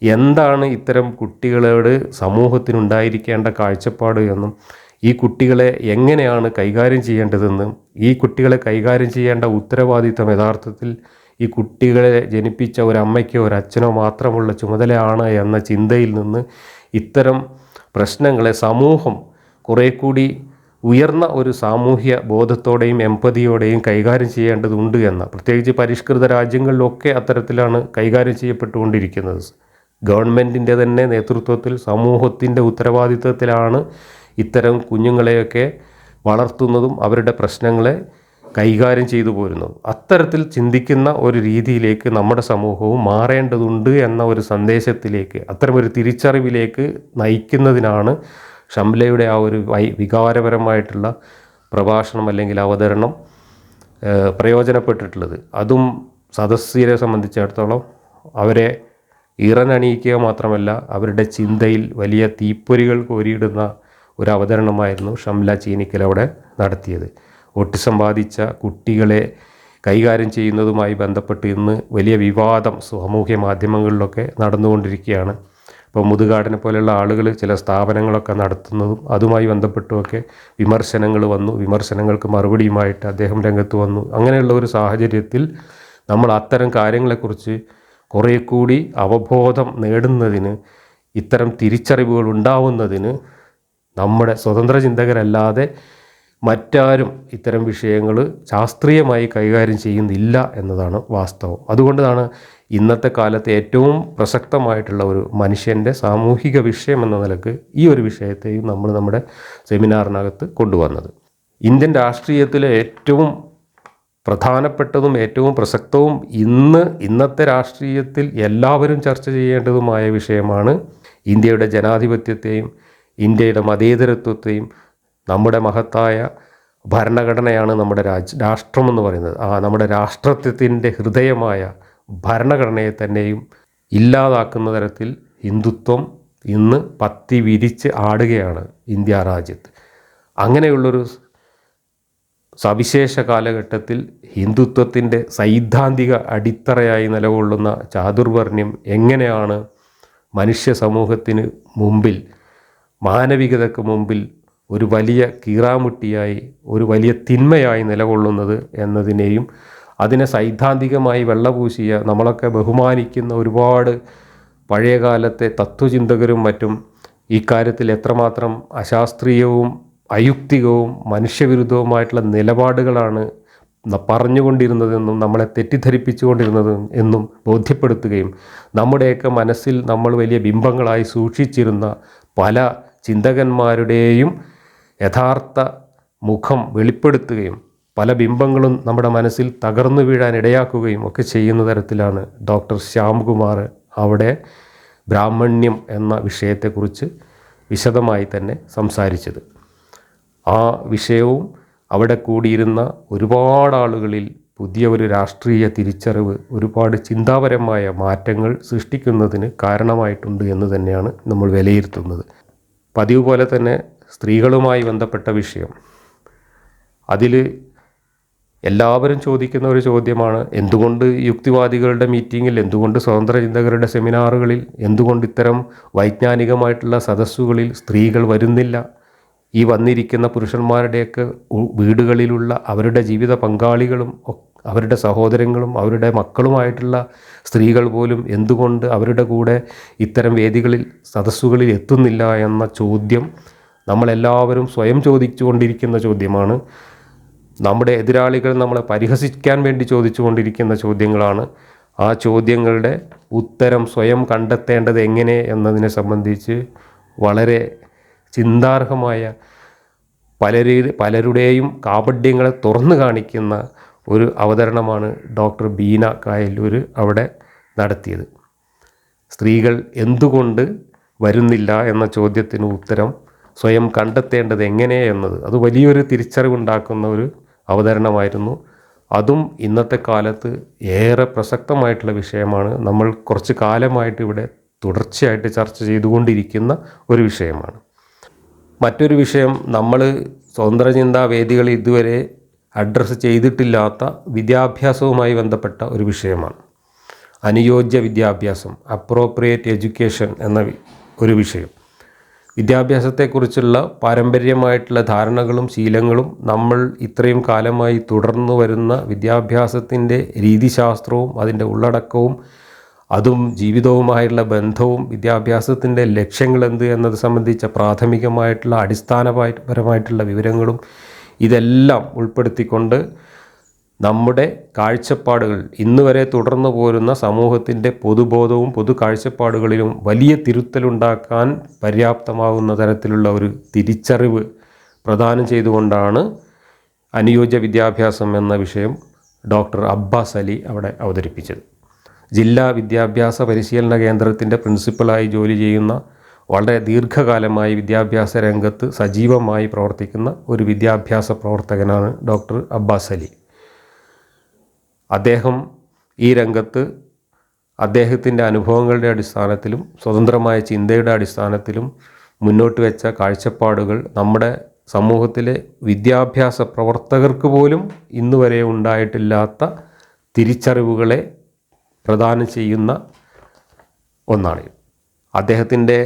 എന്താണ് ഇത്തരം കുട്ടികളോട് സമൂഹത്തിനുണ്ടായിരിക്കേണ്ട കാഴ്ചപ്പാട് എന്നും ഈ കുട്ടികളെ എങ്ങനെയാണ് കൈകാര്യം ചെയ്യേണ്ടതെന്നും ഈ കുട്ടികളെ കൈകാര്യം ചെയ്യേണ്ട ഉത്തരവാദിത്തം യഥാർത്ഥത്തിൽ ഈ കുട്ടികളെ ജനിപ്പിച്ച ഒരു അമ്മയ്ക്കോ ഒരു അച്ഛനോ മാത്രമുള്ള ചുമതലയാണ് എന്ന ചിന്തയിൽ നിന്ന് ഇത്തരം പ്രശ്നങ്ങളെ സമൂഹം കുറേ കൂടി ഉയർന്ന ഒരു സാമൂഹ്യ ബോധത്തോടെയും എമ്പതിയോടെയും കൈകാര്യം ചെയ്യേണ്ടതുണ്ട് എന്ന പ്രത്യേകിച്ച് പരിഷ്കൃത രാജ്യങ്ങളിലൊക്കെ അത്തരത്തിലാണ് കൈകാര്യം ചെയ്യപ്പെട്ടുകൊണ്ടിരിക്കുന്നത്. ഗവൺമെന്റിന്റെ തന്നെ നേതൃത്വത്തിൽ സമൂഹത്തിന്റെ ഉത്തരവാദിത്വത്തിലാണ് ഇത്തരം കുഞ്ഞുങ്ങളെയൊക്കെ വളർത്തുന്നതും അവരുടെ പ്രശ്നങ്ങളെ കൈകാര്യം ചെയ്തു പോരുന്നതും അത്തരത്തിൽ ചിന്തിക്കുന്ന ഒരു രീതിയിലേക്ക് നമ്മുടെ സമൂഹവും മാറേണ്ടതുണ്ട് എന്ന ഒരു സന്ദേശത്തിലേക്ക് അത്തരമൊരു തിരിച്ചറിവിലേക്ക് നയിക്കുന്നതിനാണ് ഷംലയുടെ ആ ഒരു വികാരപരമായിട്ടുള്ള പ്രഭാഷണം അല്ലെങ്കിൽ അവതരണം പ്രയോജനപ്പെട്ടിട്ടുള്ളത്. അതും സദസ്യരെ സംബന്ധിച്ചിടത്തോളം അവരെ ഇറനണിയിക്കുക മാത്രമല്ല അവരുടെ ചിന്തയിൽ വലിയ തീപ്പൊരികൾ കോരിയിടുന്ന ഒരു അവതരണമായിരുന്നു ഷംല ചീനിക്കൽ അവിടെ നടത്തിയത്. ഒട്ടിസം ബാധിച്ച കുട്ടികളെ കൈകാര്യം ചെയ്യുന്നതുമായി ബന്ധപ്പെട്ട് ഇന്ന് വലിയ വിവാദം സാമൂഹ്യ മാധ്യമങ്ങളിലൊക്കെ നടന്നുകൊണ്ടിരിക്കുകയാണ്. ഇപ്പോൾ മുതുകാടിനെ പോലെയുള്ള ആളുകൾ ചില സ്ഥാപനങ്ങളൊക്കെ നടത്തുന്നതും അതുമായി ബന്ധപ്പെട്ടുമൊക്കെ വിമർശനങ്ങൾ വന്നു. വിമർശനങ്ങൾക്ക് മറുപടിയുമായിട്ട് അദ്ദേഹം രംഗത്ത് വന്നു. അങ്ങനെയുള്ള ഒരു സാഹചര്യത്തിൽ നമ്മൾ അത്തരം കാര്യങ്ങളെക്കുറിച്ച് കുറേ കൂടി അവബോധം നേടുന്നതിന് ഇത്തരം തിരിച്ചറിവുകൾ ഉണ്ടാവുന്നതിന് നമ്മുടെ സ്വതന്ത്ര ചിന്തകരല്ലാതെ മറ്റാരും ഇത്തരം വിഷയങ്ങൾ ശാസ്ത്രീയമായി കൈകാര്യം ചെയ്യുന്നില്ല എന്നതാണ് വാസ്തവം. അതുകൊണ്ടാണ് ഇന്നത്തെ കാലത്ത് ഏറ്റവും പ്രസക്തമായിട്ടുള്ള ഒരു മനുഷ്യന്റെ സാമൂഹിക വിഷയം എന്ന നിലയ്ക്ക് ഈ ഒരു വിഷയത്തെയും നമ്മൾ നമ്മുടെ സെമിനാറിനകത്ത് കൊണ്ടുവന്നത്. ഇന്ത്യൻ രാഷ്ട്രീയത്തിലെ ഏറ്റവും പ്രധാനപ്പെട്ടതും ഏറ്റവും പ്രസക്തവും ഇന്ന് ഇന്നത്തെ രാഷ്ട്രീയത്തിൽ എല്ലാവരും ചർച്ച ചെയ്യേണ്ടതുമായ വിഷയമാണ് ഇന്ത്യയുടെ ജനാധിപത്യത്തെയും ഇന്ത്യയുടെ മതേതരത്വത്തെയും നമ്മുടെ മഹത്തായ ഭരണഘടനയാണ് നമ്മുടെ രാജ് രാഷ്ട്രമെന്ന് പറയുന്നത്. ആ നമ്മുടെ രാഷ്ട്രത്വത്തിന്റെ ഹൃദയമായ ഭരണഘടനയെ തന്നെയും ഇല്ലാതാക്കുന്ന തരത്തിൽ ഹിന്ദുത്വം ഇന്ന് പത്തി വിരിച്ച് ആടുകയാണ് ഇന്ത്യ രാജ്യത്ത്. അങ്ങനെയുള്ളൊരു സവിശേഷ കാലഘട്ടത്തിൽ ഹിന്ദുത്വത്തിന്റെ സൈദ്ധാന്തിക അടിത്തറയായി നിലകൊള്ളുന്ന ചാതുർവർണ്യം എങ്ങനെയാണ് മനുഷ്യ സമൂഹത്തിന് മുമ്പിൽ മാനവികതയ്ക്ക് മുമ്പിൽ ഒരു വലിയ കീറാമുട്ടിയായി ഒരു വലിയ തിന്മയായി നിലകൊള്ളുന്നത് എന്നതിനെയും അതിനെ സൈദ്ധാന്തികമായി വെള്ളപൂശിയ നമ്മളൊക്കെ ബഹുമാനിക്കുന്ന ഒരുപാട് പഴയകാലത്തെ തത്വചിന്തകരും മറ്റും ഈ കാര്യത്തിൽ എത്രമാത്രം അശാസ്ത്രീയവും അയുക്തികവും മനുഷ്യവിരുദ്ധവുമായിട്ടുള്ള നിലപാടുകളാണ് പറഞ്ഞുകൊണ്ടിരുന്നതെന്നും നമ്മളെ തെറ്റിദ്ധരിപ്പിച്ചുകൊണ്ടിരുന്നതും എന്നും ബോധ്യപ്പെടുത്തുകയും നമ്മുടെയൊക്കെ മനസ്സിൽ നമ്മൾ വലിയ ബിംബങ്ങളായി സൂക്ഷിച്ചിരുന്ന പല ചിന്തകന്മാരുടെയും യഥാർത്ഥ മുഖം വെളിപ്പെടുത്തുകയും പല ബിംബങ്ങളും നമ്മുടെ മനസ്സിൽ തകർന്നു വീഴാൻ ഇടയാക്കുകയും ഒക്കെ ചെയ്യുന്ന തരത്തിലാണ് ഡോക്ടർ ശ്യാംകുമാർ അവിടെ ബ്രാഹ്മണ്യം എന്ന വിഷയത്തെക്കുറിച്ച് വിശദമായി തന്നെ സംസാരിച്ചത്. ആ വിഷയവും അവിടെ കൂടിയിരുന്ന ഒരുപാട് ആളുകളിൽ പുതിയ ഒരു രാഷ്ട്രീയ തിരിച്ചറിവ് ഒരുപാട് ചിന്താപരമായ മാറ്റങ്ങൾ സൃഷ്ടിക്കുന്നതിന് കാരണമായിട്ടുണ്ട് എന്ന് തന്നെയാണ് നമ്മൾ വിലയിരുത്തുന്നത്. പതിവ് പോലെ തന്നെ സ്ത്രീകളുമായി ബന്ധപ്പെട്ട വിഷയം. അതിൽ എല്ലാവരും ചോദിക്കുന്ന ഒരു ചോദ്യമാണ് എന്തുകൊണ്ട് യുക്തിവാദികളുടെ മീറ്റിങ്ങിൽ എന്തുകൊണ്ട് സ്വതന്ത്ര ചിന്തകരുടെ സെമിനാറുകളിൽ എന്തുകൊണ്ട് ഇത്തരം വൈജ്ഞാനികമായിട്ടുള്ള സദസ്സുകളിൽ സ്ത്രീകൾ വരുന്നില്ല? ഈ വന്നിരിക്കുന്ന പുരുഷന്മാരുടെയൊക്കെ വീടുകളിലുള്ള അവരുടെ ജീവിത പങ്കാളികളും അവരുടെ സഹോദരങ്ങളും അവരുടെ മക്കളുമായിട്ടുള്ള സ്ത്രീകൾ പോലും എന്തുകൊണ്ട് അവരുടെ കൂടെ ഇത്തരം വേദികളിൽ സദസ്സുകളിൽ എത്തുന്നില്ല എന്ന ചോദ്യം നമ്മളെല്ലാവരും സ്വയം ചോദിച്ചുകൊണ്ടിരിക്കുന്ന ചോദ്യമാണ്. നമ്മുടെ എതിരാളികൾ നമ്മളെ പരിഹസിക്കാൻ വേണ്ടി ചോദിച്ചുകൊണ്ടിരിക്കുന്ന ചോദ്യങ്ങളാണ്. ആ ചോദ്യങ്ങളുടെ ഉത്തരം സ്വയം കണ്ടെത്തേണ്ടത് എങ്ങനെ എന്നതിനെ സംബന്ധിച്ച് വളരെ ചിന്താർഹമായ പലരെ പലരുടെയും കാപഡ്യങ്ങളെ തുറന്നു കാണിക്കുന്ന ഒരു അവതരണമാണ് ഡോക്ടർ ബീന കായല്ലൂർ അവിടെ നടത്തിയത്. സ്ത്രീകൾ എന്തുകൊണ്ട് വരുന്നില്ല എന്ന ചോദ്യത്തിന് ഉത്തരം സ്വയം കണ്ടെത്തേണ്ടത് എങ്ങനെ എന്നത് അത് വലിയൊരു തിരിച്ചറിവുണ്ടാക്കുന്ന ഒരു അവതരണമായിരുന്നു. അതും ഇന്നത്തെ കാലത്ത് ഏറെ പ്രസക്തമായിട്ടുള്ള വിഷയമാണ്. നമ്മൾ കുറച്ച് കാലമായിട്ട് ഇവിടെ തുടർച്ചയായിട്ട് ചർച്ച ചെയ്തുകൊണ്ടിരിക്കുന്ന ഒരു വിഷയമാണ്. മറ്റൊരു വിഷയം നമ്മൾ സ്വതന്ത്ര ചിന്താ വേദികൾ ഇതുവരെ അഡ്രസ്സ് ചെയ്തിട്ടില്ലാത്ത വിദ്യാഭ്യാസവുമായി ബന്ധപ്പെട്ട ഒരു വിഷയമാണ്. അനുയോജ്യ വിദ്യാഭ്യാസം അപ്രോപ്രിയേറ്റ് എഡ്യൂക്കേഷൻ എന്ന ഒരു വിഷയം. വിദ്യാഭ്യാസത്തെക്കുറിച്ചുള്ള പാരമ്പര്യമായിട്ടുള്ള ധാരണകളും ശീലങ്ങളും നമ്മൾ ഇത്രയും കാലമായി തുടർന്നു വരുന്ന വിദ്യാഭ്യാസത്തിന്റെ രീതിശാസ്ത്രവും അതിന്റെ ഉള്ളടക്കവും അതും ജീവിതവുമായുള്ള ബന്ധവും വിദ്യാഭ്യാസത്തിന്റെ ലക്ഷ്യങ്ങൾ എന്ത് എന്നത് സംബന്ധിച്ച പ്രാഥമികമായിട്ടുള്ള അടിസ്ഥാനപരമായിട്ടുള്ള വിവരങ്ങളും ഇതെല്ലാം ഉൾപ്പെടുത്തിക്കൊണ്ട് നമ്മുടെ കാഴ്ചപ്പാടുകൾ ഇന്ന് വരെ തുടർന്നു പോരുന്ന സമൂഹത്തിന്റെ പൊതുബോധവും പൊതു കാഴ്ചപ്പാടുകളിലും വലിയ തിരുത്തലുണ്ടാക്കാൻ പര്യാപ്തമാകുന്ന തരത്തിലുള്ള ഒരു തിരിച്ചറിവ് പ്രദാനം ചെയ്തുകൊണ്ടാണ് അനുയോജ്യ വിദ്യാഭ്യാസം എന്ന വിഷയം ഡോക്ടർ അബ്ബാസ് അലി അവിടെ അവതരിപ്പിച്ചത്. ജില്ലാ വിദ്യാഭ്യാസ പരിശീലന കേന്ദ്രത്തിന്റെ പ്രിൻസിപ്പലായി ജോലി ചെയ്യുന്ന വളരെ ദീർഘകാലമായി വിദ്യാഭ്യാസ രംഗത്ത് സജീവമായി പ്രവർത്തിക്കുന്ന ഒരു വിദ്യാഭ്യാസ പ്രവർത്തകനാണ് ഡോക്ടർ അബ്ബാസ് അലി. അദ്ദേഹം ഈ രംഗത്ത് അദ്ദേഹത്തിന്റെ അനുഭവങ്ങളുടെ അടിസ്ഥാനത്തിലും സ്വതന്ത്രമായ ചിന്തയുടെ അടിസ്ഥാനത്തിലും മുന്നോട്ട് വെച്ച കാഴ്ചപ്പാടുകൾ നമ്മുടെ സമൂഹത്തിലെ വിദ്യാഭ്യാസ പ്രവർത്തകർക്ക് പോലും ഇന്ന് വരെ ഉണ്ടായിട്ടില്ലാത്ത തിരിച്ചറിവുകളെ പ്രദാനം ചെയ്യുന്ന ഒന്നാണ്. അദ്ദേഹത്തിന്റെ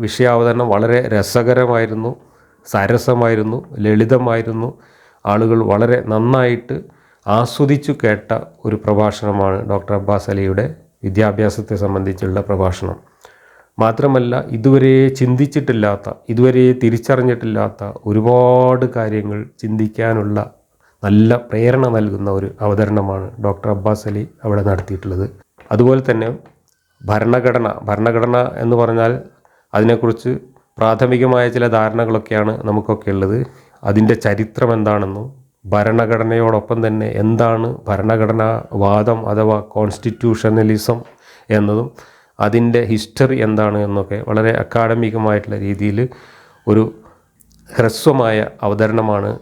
വിഷയാവതരണം വളരെ രസകരമായിരുന്നു സരസമായിരുന്നു ലളിതമായിരുന്നു. ആളുകൾ വളരെ നന്നായിട്ട് ആസ്വദിച്ചു കേട്ട ഒരു പ്രഭാഷണമാണ് ഡോക്ടർ അബ്ബാസ് അലിയുടെ വിദ്യാഭ്യാസത്തെ സംബന്ധിച്ചുള്ള പ്രഭാഷണം. മാത്രമല്ല ഇതുവരെ ചിന്തിച്ചിട്ടില്ലാത്ത ഇതുവരെ തിരിച്ചറിഞ്ഞിട്ടില്ലാത്ത ഒരുപാട് കാര്യങ്ങൾ ചിന്തിക്കാനുള്ള നല്ല പ്രേരണ നൽകുന്ന ഒരു അവതരണമാണ് ഡോക്ടർ അബ്ബാസ് അലി അവിടെ നടത്തിയിട്ടുള്ളത്. അതുപോലെ തന്നെ ഭരണഘടന ഭരണഘടന എന്ന് പറഞ്ഞാൽ അതിനെക്കുറിച്ച് പ്രാഥമികമായ ചില ധാരണകളൊക്കെയാണ് നമുക്കൊക്കെ ഉള്ളത്. അതിന്റെ ചരിത്രം എന്താണെന്നും ഭരണഘടനയോടൊപ്പം തന്നെ എന്താണ് ഭരണഘടനാവാദം അഥവാ കോൺസ്റ്റിറ്റ്യൂഷണലിസം എന്നതും അതിന്റെ ഹിസ്റ്ററി എന്താണ് എന്നൊക്കെ വളരെ അക്കാഡമികമായിട്ടുള്ള രീതിയിൽ ഒരു ഹ്രസ്വമായ അവതരണമാണ്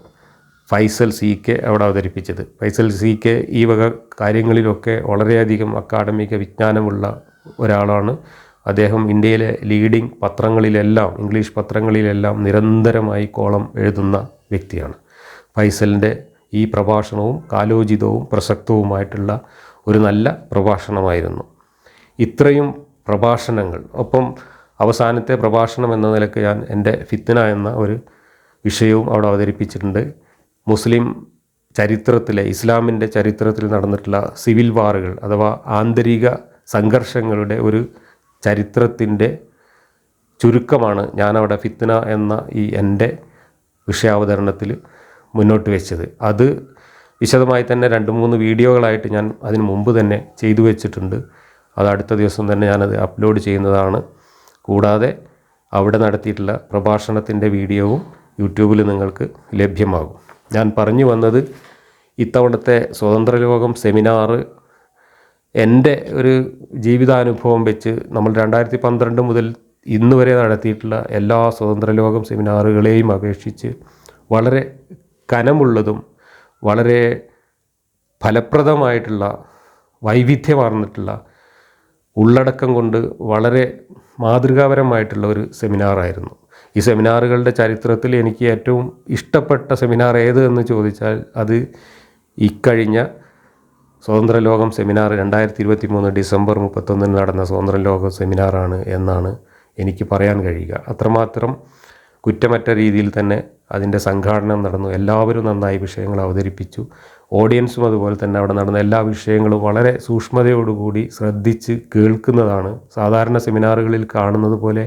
ഫൈസൽ സി കെ അവിടെ അവതരിപ്പിച്ചത്. ഫൈസൽ സി കെ ഈ വക കാര്യങ്ങളിലൊക്കെ വളരെയധികം അക്കാഡമിക വിജ്ഞാനമുള്ള ഒരാളാണ്. അദ്ദേഹം ഇന്ത്യയിലെ ലീഡിംഗ് പത്രങ്ങളിലെല്ലാം ഇംഗ്ലീഷ് പത്രങ്ങളിലെല്ലാം നിരന്തരമായി കോളം എഴുതുന്ന വ്യക്തിയാണ്. ഫൈസലിന്റെ ഈ പ്രഭാഷണവും കാലോചിതവും പ്രസക്തവുമായിട്ടുള്ള ഒരു നല്ല പ്രഭാഷണമായിരുന്നു. ഇത്രയും പ്രഭാഷണങ്ങൾ ഒപ്പം അവസാനത്തെ പ്രഭാഷണം എന്ന നിലയ്ക്ക് ഞാൻ എന്റെ ഫിത്ന എന്ന ഒരു വിഷയവും അവിടെ അവതരിപ്പിച്ചിട്ടുണ്ട്. മുസ്ലിം ചരിത്രത്തിലെ ഇസ്ലാമിന്റെ ചരിത്രത്തിൽ നടന്നിട്ടുള്ള സിവിൽ വാറുകൾ അഥവാ ആന്തരിക സംഘർഷങ്ങളുടെ ഒരു ചരിത്രത്തിന്റെ ചുരുക്കമാണ് ഞാനവിടെ ഫിത്ന എന്ന ഈ എന്റെ വിഷയാവതരണത്തിൽ മുന്നോട്ട് വെച്ചത്. അത് വിശദമായി തന്നെ രണ്ട് മൂന്ന് വീഡിയോകളായിട്ട് ഞാൻ അതിന് മുമ്പ് തന്നെ ചെയ്തു വെച്ചിട്ടുണ്ട്. അത് അടുത്ത ദിവസം തന്നെ ഞാനത് അപ്ലോഡ് ചെയ്യുന്നതാണ്. കൂടാതെ അവിടെ നടത്തിയിട്ടുള്ള പ്രഭാഷണത്തിന്റെ വീഡിയോവും യൂട്യൂബിൽ നിങ്ങൾക്ക് ലഭ്യമാകും. ഞാൻ പറഞ്ഞു വന്നത് ഇത്തവണത്തെ സ്വതന്ത്ര ലോകം സെമിനാറ് എന്റെ ഒരു ജീവിതാനുഭവം വെച്ച് നമ്മൾ രണ്ടായിരത്തി പന്ത്രണ്ട് മുതൽ ഇന്ന് വരെ നടത്തിയിട്ടുള്ള എല്ലാ സ്വതന്ത്ര ലോകം സെമിനാറുകളെയും അപേക്ഷിച്ച് വളരെ കനമുള്ളതും വളരെ ഫലപ്രദമായിട്ടുള്ള വൈവിധ്യമാർന്നിട്ടുള്ള ഉള്ളടക്കം കൊണ്ട് വളരെ മാതൃകാപരമായിട്ടുള്ള ഒരു സെമിനാറായിരുന്നു. ഈ സെമിനാറുകളുടെ ചരിത്രത്തിൽ എനിക്ക് ഏറ്റവും ഇഷ്ടപ്പെട്ട സെമിനാർ ഏത് എന്ന് ചോദിച്ചാൽ അത് ഇക്കഴിഞ്ഞ സ്വതന്ത്ര ലോകം സെമിനാർ രണ്ടായിരത്തി ഇരുപത്തി മൂന്ന് ഡിസംബർ മുപ്പത്തൊന്നിന് നടന്ന സ്വതന്ത്ര ലോകം സെമിനാറാണ് എന്നാണ് എനിക്ക് പറയാൻ കഴിയുക. അത്രമാത്രം കുറ്റമറ്റ രീതിയിൽ തന്നെ അതിന്റെ സംഘാടനം നടന്നു. എല്ലാവരും നന്നായി വിഷയങ്ങൾ അവതരിപ്പിച്ചു. ഓഡിയൻസും അതുപോലെ തന്നെ അവിടെ നടന്ന എല്ലാ വിഷയങ്ങളും വളരെ സൂക്ഷ്മതയോടുകൂടി ശ്രദ്ധിച്ച് കേൾക്കുന്നതാണ്. സാധാരണ സെമിനാറുകളിൽ കാണുന്നത് പോലെ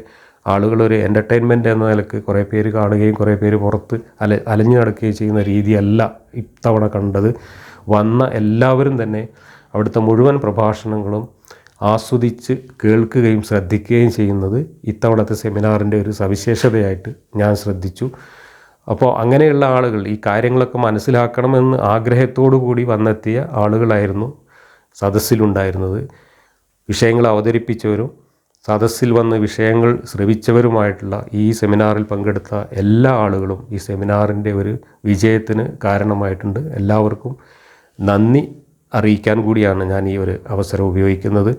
ആളുകൾ ഒരു എന്റർടൈൻമെന്റ് എന്ന നിലയ്ക്ക് കുറേ പേര് കാണുകയും കുറേ പേര് പുറത്ത് അല അലഞ്ഞു നടക്കുകയും ചെയ്യുന്ന രീതിയല്ല ഇത്തവണ കണ്ടത്. വന്ന എല്ലാവരും തന്നെ അവിടുത്തെ മുഴുവൻ പ്രഭാഷണങ്ങളും ആസ്വദിച്ച് കേൾക്കുകയും ശ്രദ്ധിക്കുകയും ചെയ്യുന്നത് ഇത്തവണത്തെ സെമിനാറിന്റെ ഒരു സവിശേഷതയായിട്ട് ഞാൻ ശ്രദ്ധിച്ചു. അപ്പോൾ അങ്ങനെയുള്ള ആളുകൾ ഈ കാര്യങ്ങളൊക്കെ മനസ്സിലാക്കണമെന്ന് ആഗ്രഹത്തോടു കൂടി വന്നെത്തിയ ആളുകളായിരുന്നു സദസ്സിലുണ്ടായിരുന്നത്. വിഷയങ്ങൾ അവതരിപ്പിച്ചവരും സദസ്സിൽ വന്ന് വിഷയങ്ങൾ ശ്രവിച്ചവരുമായിട്ടുള്ള ഈ സെമിനാറിൽ പങ്കെടുത്ത എല്ലാ ആളുകളും ഈ സെമിനാറിന്റെ ഒരു വിജയത്തിന് കാരണമായിട്ടുണ്ട്. എല്ലാവർക്കും നന്ദി അറിയിക്കാൻ കൂടിയാണ് ഞാൻ ഈ ഒരു അവസരം ഉപയോഗിക്കുന്നത്.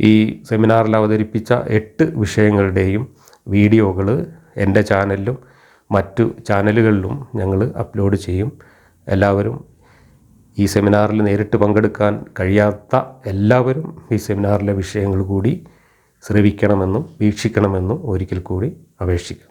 ഈ സെമിനാറിൽ അവതരിപ്പിച്ച എട്ട് വിഷയങ്ങളുടെയും വീഡിയോകൾ എന്റെ ചാനലിലും മറ്റു ചാനലുകളിലും ഞങ്ങൾ അപ്ലോഡ് ചെയ്യും. എല്ലാവരും ഈ സെമിനാറിൽ നേരിട്ട് പങ്കെടുക്കാൻ കഴിയാത്ത എല്ലാവരും ഈ സെമിനാറിലെ വിഷയങ്ങൾ കൂടി ശ്രവിക്കണമെന്നും വീക്ഷിക്കണമെന്നും ഒരിക്കൽ കൂടി അപേക്ഷിക്കുന്നു.